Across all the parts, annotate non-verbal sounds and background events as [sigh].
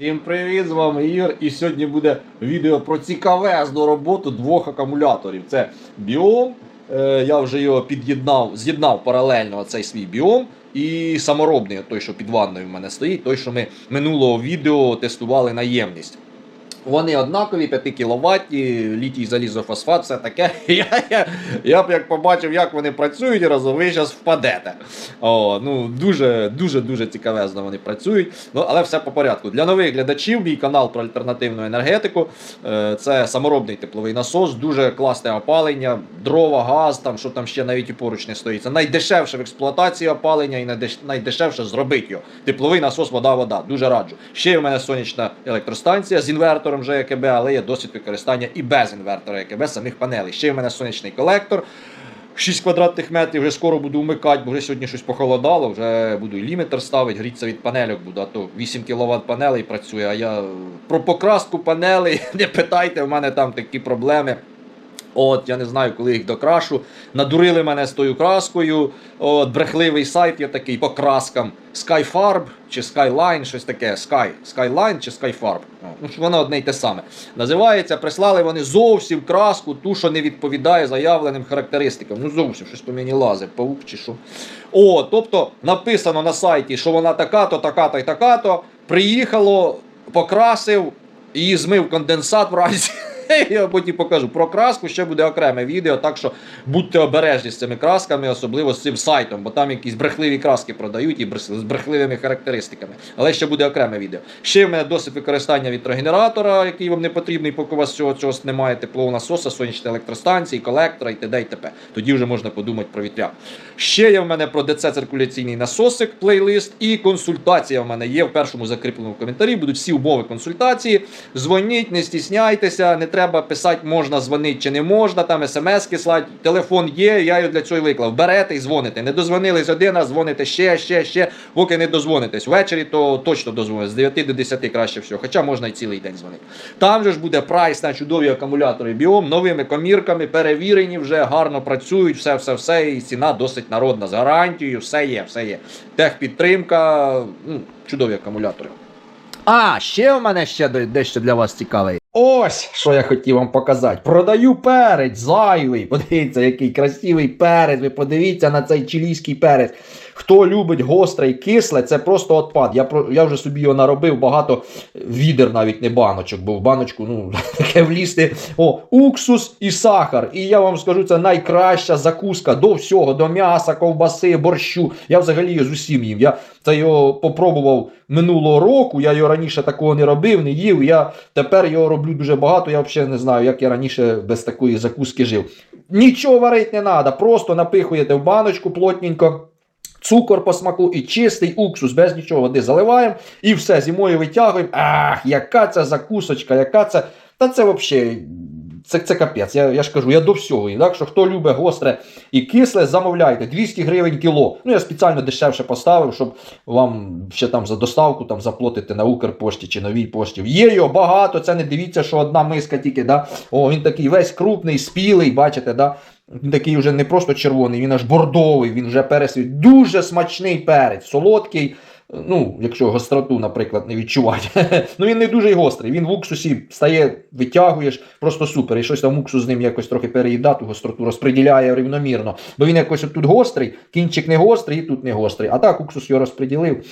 Всім привіт, з вами Ігор. І сьогодні буде відео про цікавезну роботу двох акумуляторів. Це біом. е, Я вже його під'єднав, з'єднав паралельно цей свій біом. І саморобний, той, що під ванною в мене стоїть, той, що ми минулого відео тестували на ємність. Вони однакові, 5 кВт, літій залізофосфат, все таке. [laughs] Я, я, я б як побачив, як вони працюють, разом ви зараз впадете. О, ну, дуже, дуже, цікавезно вони працюють. Ну, але все по порядку. Для нових глядачів, мій канал про альтернативну енергетику. Е, Це саморобний тепловий насос, дуже класне опалення, дрова, газ, там, що там ще навіть і поруч не стоїть. Це найдешевше в експлуатації опалення і найдешевше зробити його. Тепловий насос, вода, вода. Дуже раджу. Ще в мене сонячна електростанція з інвертором вже ЕКБ, але є досвід використання і без інвертора ЕКБ самих панелей. Ще й в мене сонячний колектор. 6 квадратних метрів, вже скоро буду вмикати, бо вже сьогодні щось похолодало, вже буду і лімітер ставити, гріться від панельок буду, а то 8 кВт панелей працює, а я про покраску панелей [laughs] не питайте, в мене там такі проблеми. От, я не знаю, коли їх докрашу. Надурили мене з тою краскою. От, брехливий сайт є такий по краскам. Skyfarb чи Skyline, щось таке. Sky, Skyline чи Skyfarb. Ну, воно одне й те саме. Називається, прислали вони зовсім краску, ту, що не відповідає заявленим характеристикам. Ну, зовсім щось по мені лазить, паук чи що. О, тобто написано на сайті, що вона така-то, така-то і така-то. Приїхало, покрасив і змив конденсат в разі. [laughs] Я потім покажу. Про краску ще буде окреме відео, так що будьте обережні з цими красками, особливо з цим сайтом, бо там якісь брехливі краски продають і з брехливими характеристиками. Але ще буде окреме відео. Ще в мене досвід використання вітрогенератора, який вам не потрібний, поки у вас цього, цього немає теплового насоса, сонячної електростанції, колектора і т.д. і т.п. Тоді вже можна подумати про вітряк. Ще є в мене про ДЦ циркуляційний насосик, плейлист і консультація в мене є в першому закріпленому коментарі. Будуть всі умови консультації. Дзвоніть, не стісняйтеся, не треба писати, можна дзвонити чи не можна, там смс-ки слать, телефон є, я його для цього виклав. Берете і дзвоните. Не дозвонились один раз, дзвоните ще, ще, ще, поки не дозвонитесь. Ввечері то точно дозвонитесь, з 9 до 10 краще всього. Хоча можна і цілий день дзвонити. Там же ж буде прайс на чудові акумулятори біом, новими комірками, перевірені, вже гарно працюють, все, все, все. І ціна досить народна. З гарантією, все є, все є. Техпідтримка, ну, чудові акумулятори. А, ще в мене ще дещо для вас цікаве. Ось що я хотів вам показати. Продаю перець зайвий. Подивіться, який красивий перець. Ви подивіться на цей чилійський перець. Хто любить гостре і кисле, це просто отпад. Я я вже собі його наробив багато відер, навіть не баночок, бо в баночку ну [laughs] таке влізти. О, уксус і сахар. І я вам скажу, це найкраща закуска до всього, до м'яса, ковбаси, борщу. Я взагалі його з усім їм. Я це його попробував минулого року. Я його раніше такого не робив, не їв. Я тепер його роблю дуже багато. Я взагалі не знаю, як я раніше без такої закуски жив. Нічого варити не треба, просто напихуєте в баночку плотненько. Цукор по смаку і чистий уксус, без нічого води заливаємо і все, зимою витягуємо. Ах, яка це закусочка, яка це. Та це взагалі. Це, це капець, я, я ж кажу, я до всього. Так що хто любить гостре і кисле, замовляйте 200 гривень кіло. Ну я спеціально дешевше поставив, щоб вам ще там за доставку там заплатити на Укрпошті чи новій пошті. Є його багато, це не дивіться, що одна миска тільки. Да? О, він такий весь крупний, спілий, бачите, да? Він такий вже не просто червоний, він аж бордовий, він вже пересвіт. Дуже смачний перець, солодкий. Ну, якщо гостроту, наприклад, не відчувати. [laughs] ну він не дуже й гострий. Він в уксусі стає, витягуєш, просто супер. І щось там уксус з ним якось трохи переїдає, ту гостроту розподіляє рівномірно. Бо він якось тут гострий, кінчик не гострий і тут не гострий. А так уксус його розподілив.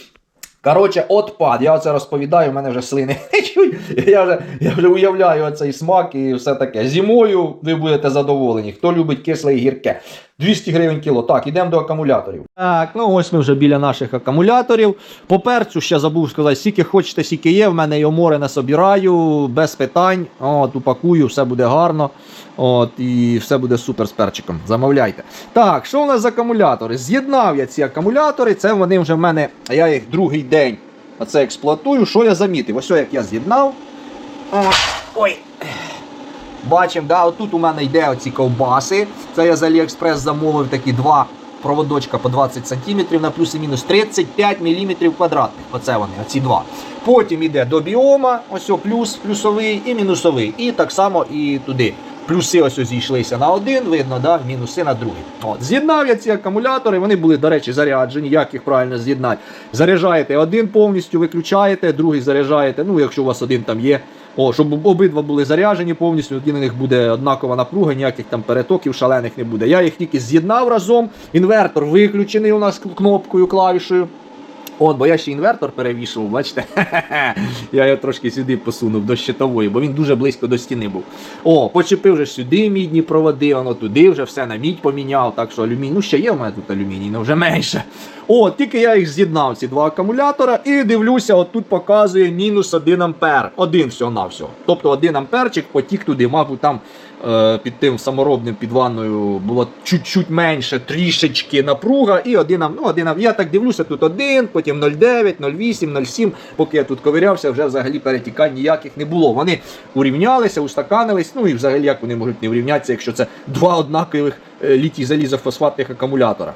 Коротше, отпад. Я оце розповідаю, в мене вже слини. [laughs] Я вже, я вже уявляю цей смак і все таке. Зимою ви будете задоволені. Хто любить кисле і гірке. 200 гривень кіло. Так, ідемо до акумуляторів. Так, ну ось ми вже біля наших акумуляторів. По перцю ще забув сказати, скільки хочете, скільки є. В мене його море не собираю, без питань. От, упакую, все буде гарно. От, і все буде супер з перчиком. Замовляйте. Так, що у нас з акумулятори? З'єднав я ці акумулятори. Це вони вже в мене, я їх другий день оце експлуатую. Що я замітив? Ось як я з'єднав. Ой. Бачимо, да, отут у мене йде оці ковбаси. Це я з Аліекспрес замовив такі два проводочка по 20 см на плюс і мінус 35 мм квадратних. Оце вони, оці два. Потім йде до біома, ось о, плюс, плюсовий і мінусовий. І так само і туди. Плюси ось зійшлися на один, видно, да? мінуси на другий. От. З'єднав я ці акумулятори, вони були, до речі, заряджені. Як їх правильно з'єднати? Заряджаєте один повністю, виключаєте, другий заряджаєте, ну якщо у вас один там є. О, щоб обидва були заряжені повністю, тоді на них буде однакова напруга, ніяких там перетоків шалених не буде. Я їх тільки з'єднав разом. Інвертор виключений у нас кнопкою, клавішею. От, бо я ще інвертор перевішував, бачите? [laughs] я його трошки сюди посунув до щитової, бо він дуже близько до стіни був. О, почепив вже сюди мідні проводи, воно туди вже все на мідь поміняв. Так що алюміній, ну ще є в мене тут алюміній, але вже менше. О, тільки я їх з'єднав, ці два акумулятора, і дивлюся, от тут показує мінус 1 ампер. Один всього на всього. Тобто 1 амперчик потік туди, мабуть, там під тим саморобним під ванною було чуть-чуть менше, трішечки напруга, і один, ну, один Я так дивлюся, тут один, потім 0,9, 0,8, 0,7. Поки я тут ковирявся, вже взагалі перетікань ніяких не було. Вони урівнялися, устаканились. Ну і взагалі як вони можуть не урівнятися, якщо це два однакових е, літій залізофосфатних акумулятора.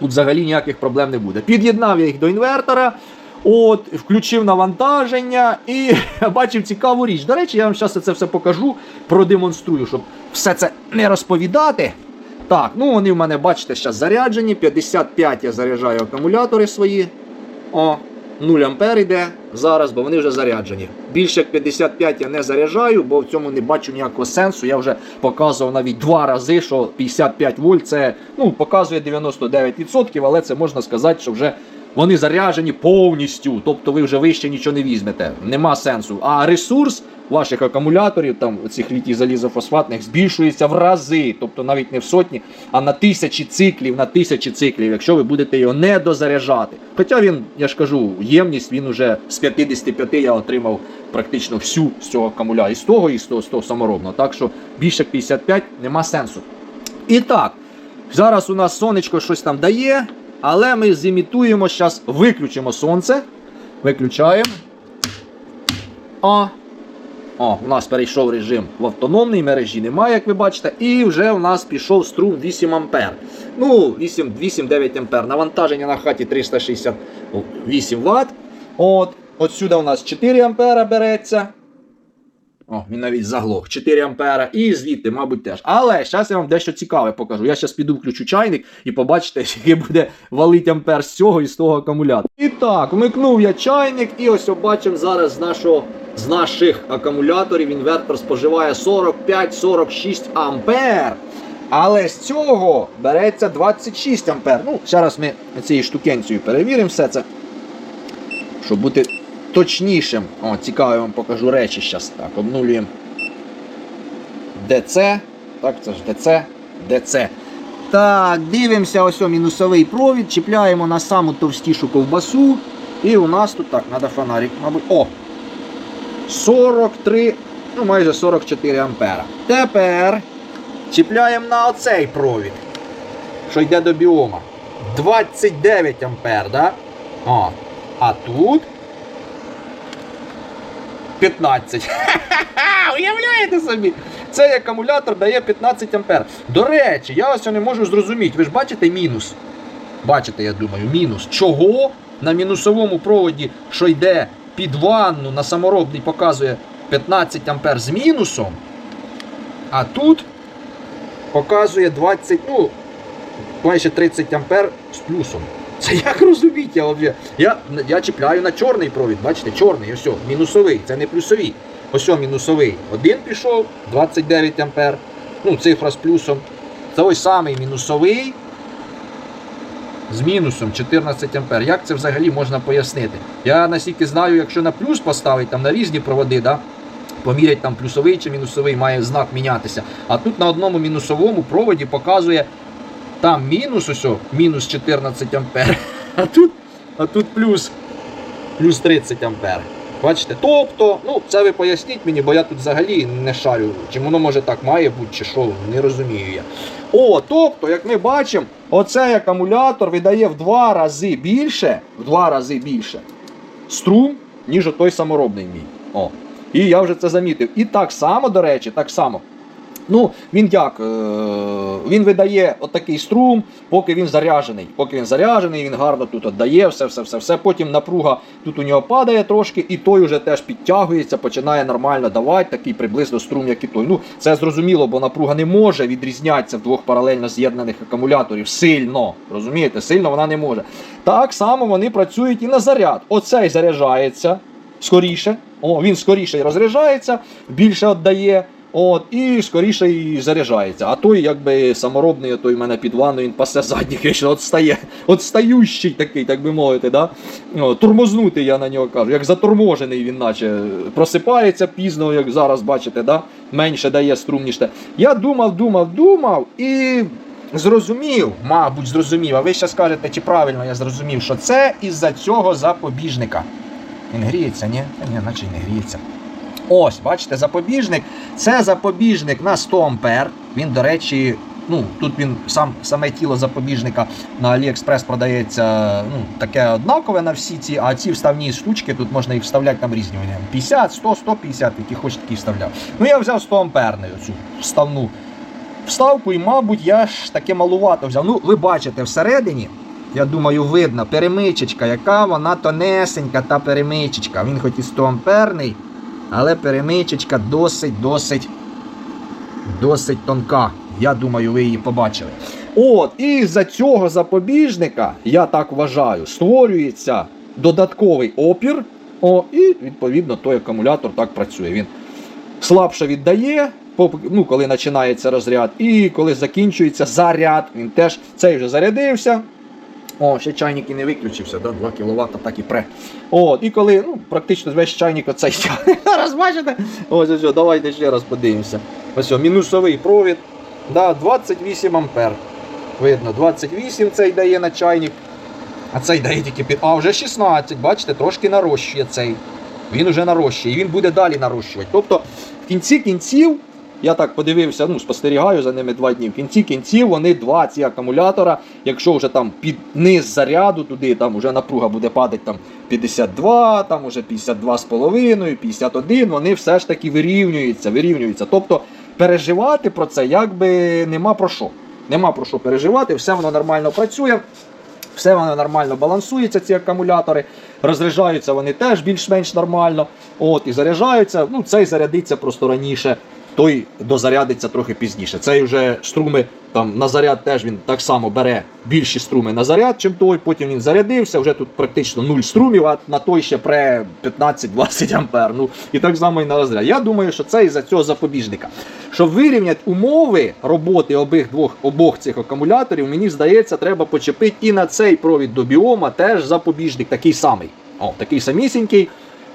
Тут взагалі ніяких проблем не буде. Під'єднав я їх до інвертора. От, включив навантаження і [laughs] бачив цікаву річ. До речі, я вам зараз це все покажу, продемонструю, щоб все це не розповідати. Так, ну вони в мене, бачите, зараз заряджені. 55 я заряджаю акумулятори свої. О, 0 ампер йде зараз, бо вони вже заряджені. Більше як 55 я не заряджаю, бо в цьому не бачу ніякого сенсу. Я вже показував навіть два рази, що 55 вольт це ну, показує 99%, але це можна сказати, що вже вони заряджені повністю. Тобто ви вже вище нічого не візьмете. Нема сенсу. А ресурс ваших акумуляторів, там цих літій залізофосфатних, збільшується в рази, тобто навіть не в сотні, а на тисячі циклів, на тисячі циклів, якщо ви будете його не дозаряджати. Хоча він, я ж кажу, ємність він уже з 55 я отримав практично всю з цього акумулятора. І з того, і з того, з того саморобного. Так що більше як 55 нема сенсу. І так, зараз у нас сонечко щось там дає, але ми зімітуємо, зараз виключимо сонце. Виключаємо. О, о, у нас перейшов режим в автономній мережі, немає, як ви бачите, і вже у нас пішов струм 8 ампер. Ну, 8-9 ампер. Навантаження на хаті 368 Вт. От, отсюди у нас 4 ампера береться. О, він навіть заглох 4 ампера. І звідти, мабуть, теж. Але зараз я вам дещо цікаве покажу. Я зараз піду включу чайник і побачите, [laughs] який буде валить ампер з цього і з того акумулятора. І так, вмикнув я чайник, і ось побачимо зараз з нашого. З наших акумуляторів інвертор споживає 45-46 ампер. Але з цього береться 26 ампер. Ну, зараз ми цією штукенцією перевіримо все це. Щоб бути точнішим. О, цікаво, я вам покажу речі зараз. Так, обнулюємо ДЦ. Так, це ж ДЦ, ДЦ. Так, дивимося, ось мінусовий провід, чіпляємо на саму товстішу ковбасу. І у нас тут так, треба фонарик, мабуть. О! 43, ну майже 44 ампера. Тепер чіпляємо на оцей провід, що йде до біома. 29 ампер, да? О. А тут 15. Ха-ха-ха! [laughs] Уявляєте собі? Цей акумулятор дає 15 ампер. До речі, я ось не можу зрозуміти. Ви ж бачите мінус? Бачите, я думаю, мінус. Чого на мінусовому проводі, що йде під ванну на саморобний, показує 15 ампер з мінусом, а тут показує 20, ну, майже 30 ампер з плюсом. Це як розуміти? Я, я, чіпляю на чорний провід, бачите, чорний, ось, мінусовий, це не плюсовий. Ось мінусовий. Один пішов, 29 ампер. Ну, цифра з плюсом. Це ось самий мінусовий з мінусом 14 ампер. Як це взагалі можна пояснити? Я наскільки знаю, якщо на плюс поставить там на різні проводи, да, помірять там плюсовий чи мінусовий, має знак мінятися. А тут на одному мінусовому проводі показує там мінус ось, мінус 14 ампер, [laughs] а тут, а тут плюс, плюс 30 ампер. Бачите? Тобто, ну це ви поясніть мені, бо я тут взагалі не шарю, чи воно може так має бути, чи що, не розумію я. О, тобто, як ми бачимо, оцей акумулятор видає в два рази більше, в два рази більше струм, ніж той саморобний мій. О. І я вже це замітив. І так само, до речі, так само. Ну, він як? Е, Він видає отакий струм, поки він заряджений. Поки він заряджений, він гарно тут віддає, все, все, все, все. Потім напруга тут у нього падає трошки, і той уже теж підтягується, починає нормально давати такий приблизно струм, як і той. Ну, це зрозуміло, бо напруга не може відрізнятися в двох паралельно з'єднаних акумуляторів сильно. Розумієте, сильно вона не може. Так само вони працюють і на заряд. Оцей заряджається скоріше. О, він скоріше розряджається, більше віддає. От, і скоріше і заряджається. А той, якби саморобний, той в мене під ванною, він пасе задніх, вічно отстає. Отстающий такий, так би мовити, да? Турмознутий, я на нього кажу. Як заторможений він, наче просипається пізно, як зараз бачите, да? менше дає струм, ніж те. Я думав, думав, думав і зрозумів, мабуть, зрозумів. А ви ще скажете, чи правильно я зрозумів, що це із-за цього запобіжника. Він гріється, ні? Ні, наче не гріється. Ось, бачите, запобіжник. Це запобіжник на 100 ампер. Він, до речі, ну тут він сам саме тіло запобіжника на AliExpress продається ну, таке однакове на всі ці, а ці вставні штучки тут можна їх вставляти там різні. 50, 100, 150, які хоч такі вставляв. Ну я взяв 100 амперний оцю вставну вставку, і, мабуть, я ж таке малувато взяв. Ну, ви бачите, всередині. Я думаю, видно перемичечка, яка вона тонесенька та перемичечка. Він хоч і 100 амперний, але перемичечка досить-досить досить тонка. Я думаю, ви її побачили. От, і з-за цього запобіжника, я так вважаю, створюється додатковий опір. О, і відповідно той акумулятор так працює. Він слабше віддає, ну, коли починається розряд, і коли закінчується заряд, він теж цей вже зарядився. О, ще чайник і не виключився, да? 2 кВт так і пре. От, і коли ну, практично весь чайник оцей тягне. Зараз [laughs] бачите? Ось ось, давайте ще раз подивимося. Ось, мінусовий провід. Да, 28 ампер. Видно, 28 цей дає на чайник. А цей дає тільки під. А вже 16, бачите, трошки нарощує цей. Він уже нарощує, і він буде далі нарощувати. Тобто, в кінці кінців, я так подивився, ну, спостерігаю за ними два дні. В кінці кінців вони два ці акумулятора, якщо вже там під низ заряду туди, там вже напруга буде падати там 52, там уже 52,5, 51, вони все ж таки вирівнюються, вирівнюються. Тобто переживати про це якби нема про що. Нема про що переживати, все воно нормально працює. Все воно нормально балансується, ці акумулятори. Розряджаються вони теж більш-менш нормально. От, і заряджаються. Ну, цей зарядиться просто раніше, той дозарядиться трохи пізніше. Цей вже струми там на заряд теж він так само бере більші струми на заряд, чим той. Потім він зарядився, вже тут практично нуль струмів, а на той ще пре 15-20 ампер. Ну і так само і на розряд. Я думаю, що це із-за цього запобіжника. Щоб вирівняти умови роботи обох двох обох цих акумуляторів, мені здається, треба почепити і на цей провід до біома теж запобіжник такий самий. О, такий самісінький.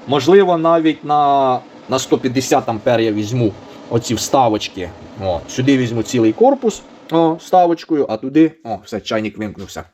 Можливо, навіть на, на 150 ампер я візьму оці вставочки. О, сюди візьму цілий корпус о, вставочкою, а туди. О, все, чайник вимкнувся.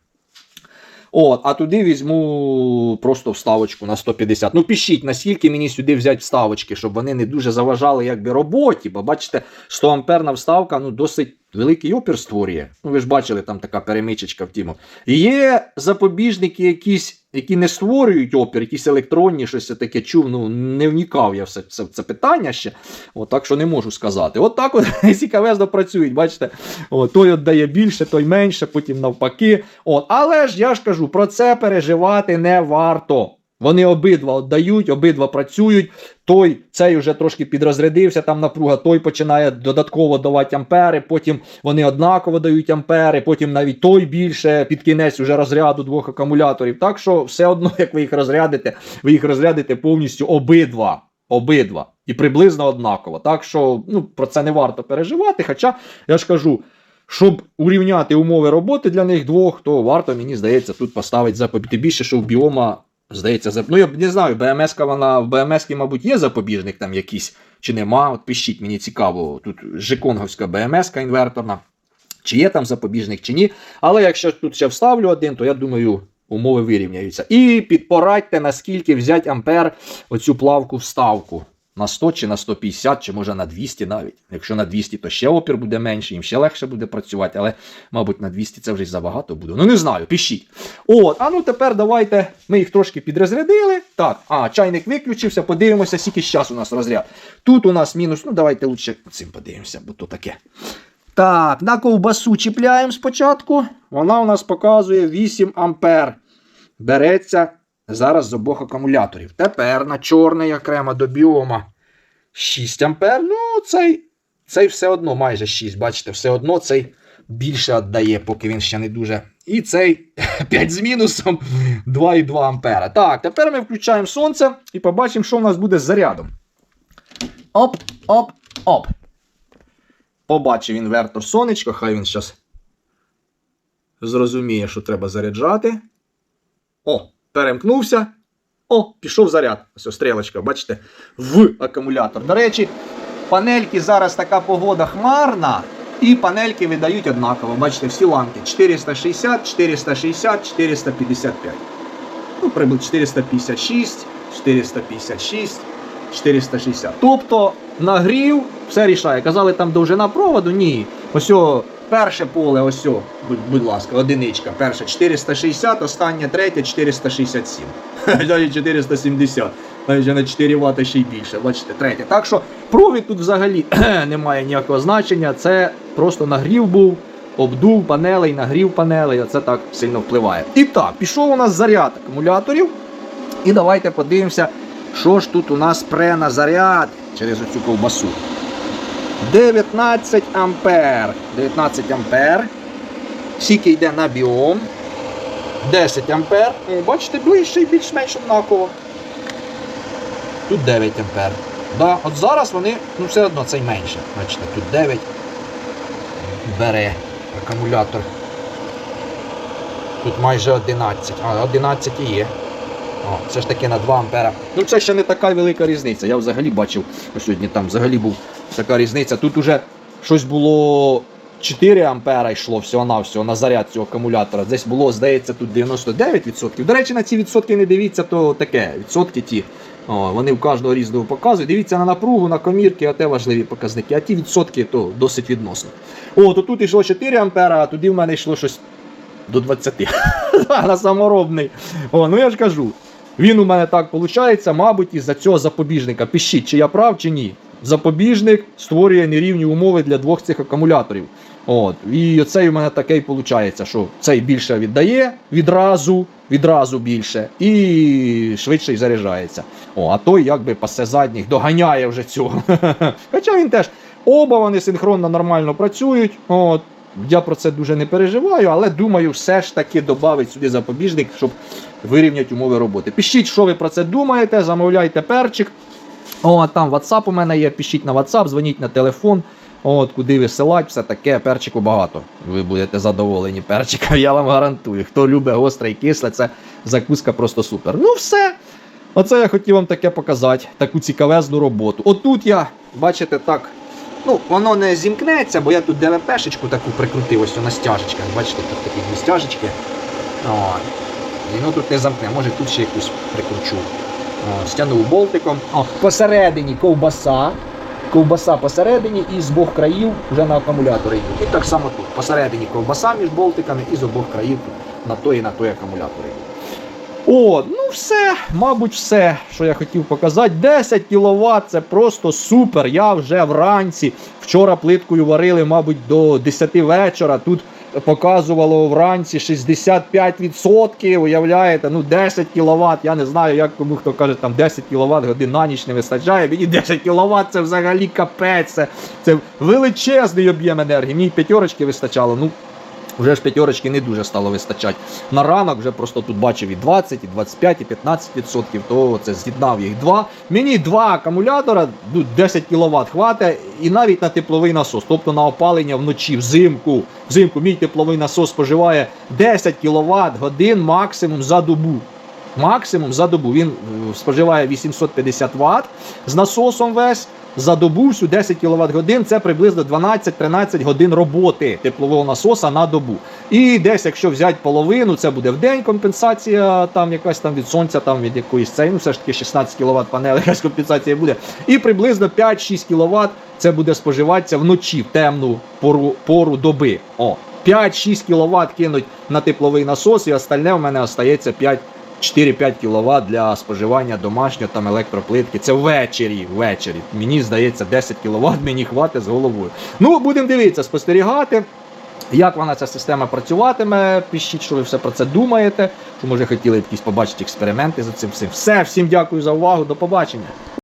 От, а туди візьму просто вставочку на 150. Ну, пишіть, наскільки мені сюди взяти вставочки, щоб вони не дуже заважали якби, роботі. Бо бачите, 100 амперна вставка ну, досить великий опір створює. Ну, ви ж бачили, там така перемичечка в тіму. Є запобіжники, якісь, які не створюють опір, якісь електронні, щось таке чув. Ну, не внікав я в це, це, це питання ще. От, так що не можу сказати. От так от [laughs] цікавезно працюють, бачите. От, той віддає більше, той менше, потім навпаки. От, але ж я ж кажу, про це переживати не варто. Вони обидва віддають, обидва працюють. Той цей вже трошки підрозрядився, там напруга, той починає додатково давати ампери, потім вони однаково дають ампери, потім навіть той більше під кінець уже розряду двох акумуляторів. Так що все одно, як ви їх розрядите, ви їх розрядите повністю обидва. Обидва. І приблизно однаково. Так що ну, про це не варто переживати. Хоча я ж кажу. Щоб урівняти умови роботи для них двох, то варто, мені здається, тут поставити запобіг. Тим більше, що в біома, здається, зап... ну я не знаю, БМС, вона в БМС, мабуть, є запобіжник там якийсь, чи нема. От пишіть, мені цікаво. Тут Жиконговська БМС інверторна, чи є там запобіжник, чи ні. Але якщо тут ще вставлю один, то я думаю, умови вирівняються. І підпорадьте, наскільки взяти ампер оцю плавку вставку. На 100 чи на 150, чи може на 200 навіть. Якщо на 200, то ще опір буде менше, їм ще легше буде працювати, але, мабуть, на 200 це вже забагато буде. Ну не знаю, пишіть. От, а ну тепер давайте ми їх трошки підрозрядили. Так, а, чайник виключився, подивимося, скільки час у нас розряд. Тут у нас мінус, ну давайте лучше цим подивимося, бо то таке. Так, на ковбасу чіпляємо спочатку. Вона у нас показує 8 ампер. Береться зараз з обох акумуляторів. Тепер на чорний окремо до біома 6 ампер. Ну, цей, цей все одно майже 6. Бачите, все одно цей більше віддає, поки він ще не дуже. І цей [laughs] 5 з мінусом 2,2 ампера. Так, тепер ми включаємо сонце і побачимо, що в нас буде з зарядом. Оп, оп, оп. Побачив інвертор сонечко, хай він зараз зрозуміє, що треба заряджати. О, перемкнувся. О, пішов заряд. Ось стрілочка, бачите, в акумулятор. До речі, панельки зараз така погода хмарна, і панельки видають однаково. Бачите, всі ламки 460, 460, 455. Ну, приблизно 456, 456, 460. Тобто нагрів, все рішає. Казали, там довжина проводу. Ні. Ось о, перше поле, ось, о, будь, будь ласка, одиничка. Перше 460, останнє третє 467. [laughs] Навіть 470. Навіть на 4 Вт ще й більше. Бачите, третє. Так що провід тут взагалі [clears throat] не має ніякого значення. Це просто нагрів був. Обдув панелей, нагрів панелей, оце так сильно впливає. І так, пішов у нас заряд акумуляторів. І давайте подивимося, що ж тут у нас пре на заряд через оцю ковбасу. 19 ампер. 19 ампер. Скільки йде на біом. 10 ампер. Бачите, ближче і більш-менш однаково. Тут 9 ампер. Да, от зараз вони, ну все одно цей менше. Бачите, тут 9 бере акумулятор. Тут майже 11. А, 11 і є. О, це ж таки на 2 ампера. Ну це ще не така велика різниця. Я взагалі бачив, ось сьогодні там взагалі був така різниця. Тут уже щось було 4 ампера йшло всього-навсього на заряд цього акумулятора. Десь було, здається, тут 99%. До речі, на ці відсотки не дивіться, то таке. Відсотки ті. О, вони в кожного різного показують. Дивіться на напругу, на комірки, а те важливі показники. А ті відсотки то досить відносно. О, то тут йшло 4 ампера, а туди в мене йшло щось до 20. [laughs] на саморобний. О, ну я ж кажу. Він у мене так виходить, мабуть, із-за цього запобіжника. Пишіть, чи я прав, чи ні. Запобіжник створює нерівні умови для двох цих акумуляторів. От. І оцей у мене такий виходить, що цей більше віддає відразу, відразу більше, і швидше й заряджається. О, а той якби пасе задніх доганяє вже цього. [laughs] Хоча він теж оба вони синхронно нормально працюють. От. Я про це дуже не переживаю, але думаю, все ж таки додавить сюди запобіжник, щоб вирівняти умови роботи. Пишіть, що ви про це думаєте, замовляйте перчик. О, там WhatsApp у мене є, пишіть на WhatsApp, дзвоніть на телефон. От, куди висилати, все таке, перчику багато. Ви будете задоволені перчиком, я вам гарантую. Хто любить гостре і кисле, це закуска просто супер. Ну все. Оце я хотів вам таке показати, таку цікавезну роботу. Отут я, бачите, так. Ну, воно не зімкнеться, бо я тут ДВПшечку таку прикрутив, ось на стяжечках. Бачите, тут такі дві стяжечки. О, і воно тут не замкне, може тут ще якусь прикручу. О, стягнув болтиком. О, посередині ковбаса. Ковбаса посередині і з обох країв вже на акумулятори йдуть. І так само тут. Посередині ковбаса між болтиками і з обох країв на той і на той акумулятор. О, ну все, мабуть, все, що я хотів показати. 10 кВт це просто супер. Я вже вранці. Вчора плиткою варили, мабуть, до 10 вечора. Тут показувало вранці 65%. Уявляєте, ну 10 кВт. Я не знаю, як кому хто каже, там 10 кВт годин на ніч не вистачає. Мені 10 кВт це взагалі капець. Це, це величезний об'єм енергії. Мені п'ятерочки вистачало. Ну, вже ж п'ятерочки не дуже стало вистачати. На ранок вже просто тут бачив і 20, і 25, і 15 відсотків, то це з'єднав їх два. Мені два акумулятора, ну, 10 кВт хватить, і навіть на тепловий насос, тобто на опалення вночі, взимку. Взимку мій тепловий насос споживає 10 кВт годин максимум за добу. Максимум за добу. Він е, споживає 850 Вт з насосом весь. За добу всю 10 кВт годин це приблизно 12-13 годин роботи теплового насоса на добу. І десь, якщо взяти половину, це буде в день компенсація, там якась там від сонця, там від якоїсь цей, ну все ж таки 16 кВт панель, якась компенсація буде. І приблизно 5-6 кВт це буде споживатися вночі в темну пору, пору доби. О, 5-6 кВт кинуть на тепловий насос, і остальне у мене остається 5 4-5 кВт для споживання домашнього там електроплитки. Це ввечері. ввечері. Мені здається, 10 кВт [laughs] мені хватить з головою. Ну, будемо дивитися, спостерігати. Як вона ця система працюватиме? Пишіть, що ви все про це думаєте. Що може хотіли якісь побачити експерименти за цим всім. Все, всім дякую за увагу. До побачення.